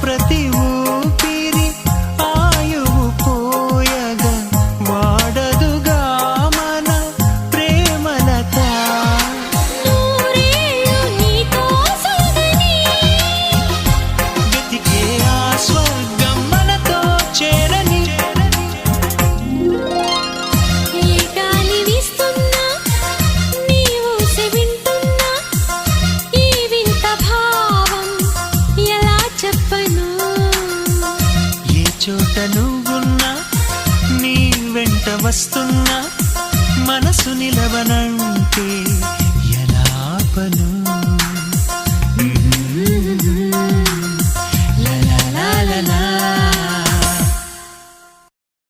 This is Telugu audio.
pra ti o చోట నువ్వున్నా నీ వెంట వస్తున్నా మనసు నిలవనంటే